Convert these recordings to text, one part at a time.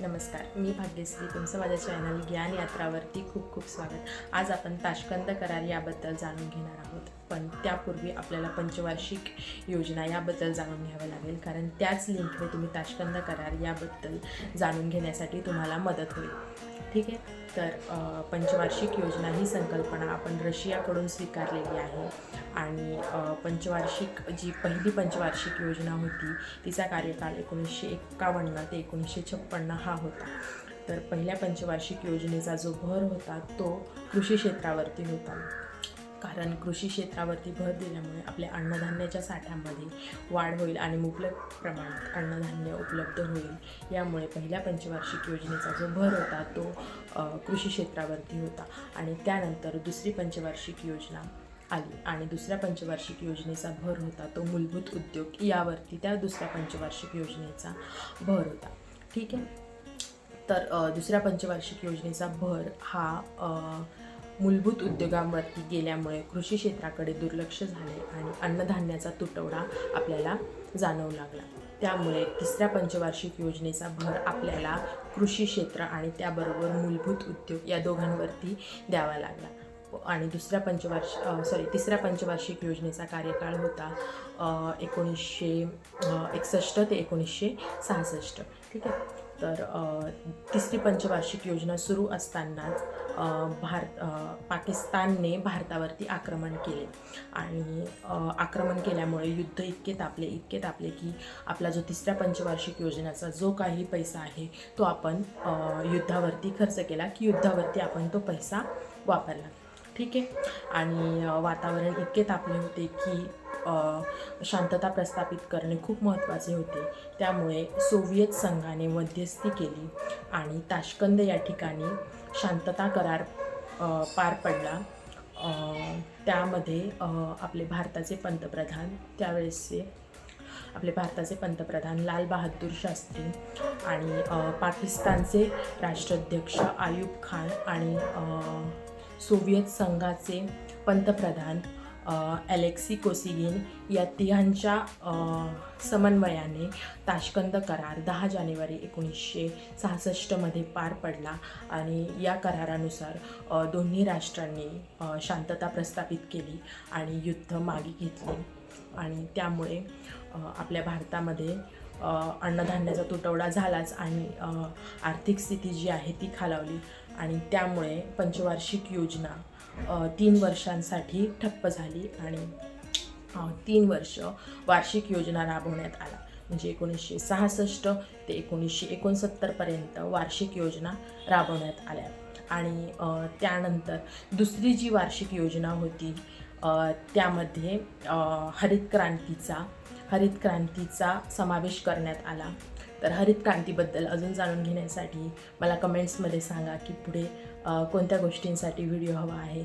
नमस्कार मी भाग्यश्री. तुमचं माझ्या चॅनल ज्ञान यात्रावरती खूप खूप स्वागत. आज आपण ताशकंद करार याबद्दल जाणून घेणार आहोत. पण त्यापूर्वी आपल्याला पंचवार्षिक योजना याबद्दल जाणून घ्यावं लागेल. कारण त्याच लिंकने तुम्ही ताशकंद करार याबद्दल जाणून घेण्यासाठी तुम्हाला मदत होईल. ठीक आहे? तर पंचवार्षिक योजना ही संकल्पना आपण रशियाकडून स्वीकारलेली आहे. आणि पंचवार्षिक जी पहिली पंचवार्षिक योजना होती तिचा कार्यकाळ एकोणीसशे एक्कावन्न ते एकोणीसशे छप्पन्न हा होता. तर पहिल्या पंचवार्षिक योजनेचा जो भर होता तो कृषी क्षेत्रावरती होता. कारण कृषी क्षेत्रावरती भर दिल्यामुळे आपल्या अन्नधान्याच्या साठ्यामध्ये वाढ होईल आणि मुबलक प्रमाणात अन्नधान्य उपलब्ध होईल. यामुळे पहिल्या पंचवार्षिक योजनेचा जो भर होता तो कृषी क्षेत्रावरती होता. आणि त्यानंतर दुसरी पंचवार्षिक योजना आली आणि दुसऱ्या पंचवार्षिक योजनेचा भर होता तो मूलभूत उद्योग यावरती त्या दुसऱ्या पंचवार्षिक योजनेचा भर होता. ठीक आहे? तर दुसऱ्या पंचवार्षिक योजनेचा भर हा मूलभूत उद्योगांवरती गेल्यामुळे कृषी क्षेत्राकडे दुर्लक्ष झाले आणि अन्नधान्याचा तुटवडा आपल्याला जाणवू लागला. त्यामुळे तिसऱ्या पंचवार्षिक योजनेचा भर आपल्याला कृषी क्षेत्र आणि त्याबरोबर मूलभूत उद्योग या दोघांवरती द्यावा लागला. आणि दुसऱ्या पंचवार्ष सॉरी तिसऱ्या पंचवार्षिक योजनेचा कार्यकाळ होता एकोणीसशे एकसष्ट ते एकोणीसशे सहासष्ट. ठीक आहे? तर तिसरी पंचवार्षिक योजना सुरू असतानाच भारत पाकिस्तानने भारतावरती आक्रमण केले. आणि आक्रमण केल्यामुळे युद्ध इतके तापले इतके तापले की आपला जो तिसऱ्या पंचवार्षिक योजनेचा जो काही पैसा आहे तो आपण युद्धावरती खर्च केला की युद्धावरती आपण तो पैसा वापरला. ठीक आहे? आणि वातावरण इतके तापले होते की शांतता प्रस्थापित करणे खूप महत्त्वाचे होते. त्यामुळे सोव्हिएत संघाने मध्यस्थी केली आणि ताशकंद या ठिकाणी शांतता करार पार पडला. त्यामध्ये आपले भारताचे पंतप्रधान त्यावेळेसचे आपले भारताचे पंतप्रधान लाल बहादूर शास्त्री आणि पाकिस्तानचे राष्ट्राध्यक्ष आयुब खान आणि सोव्हिएत संघाचे पंतप्रधान अलेक्सी कोसिगिन या तिघांच्या समन्वयाने ताशकंद करार दहा जानेवारी एकोणीसशे सहासष्टमध्ये पार पडला आणि या करारानुसार दोन्ही राष्ट्रांनी शांतता प्रस्थापित केली आणि युद्ध मागे घेतले. आणि त्यामुळे आपल्या भारतामध्ये अन्नधान्याचा तुटवडा झालाच आणि आर्थिक स्थिती जी आहे ती खालावली. आणि त्यामुळे पंचवार्षिक योजना तीन वर्षांसाठी ठप्प झाली आणि तीन वर्ष वार्षिक योजना राबवण्यात आला. म्हणजे एकोणीसशे सहासष्ट ते एकोणीसशे एकोणसत्तरपर्यंत वार्षिक योजना राबवण्यात आल्या. आणि त्यानंतर दुसरी जी वार्षिक योजना होती त्यामध्ये हरित क्रांतीचा हरित क्रांतीचा समावेश करण्यात आला. तर हरित क्रांतीबद्दल अजून जाणून घेण्यासाठी मला कमेंट्समध्ये सांगा की पुढे कोणत्या गोष्टींसाठी व्हिडिओ हवा आहे.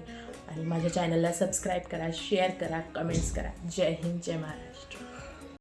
आणि माझ्या चॅनलला सबस्क्राईब करा शेअर करा कमेंट्स करा. जय हिंद जय महाराष्ट्र.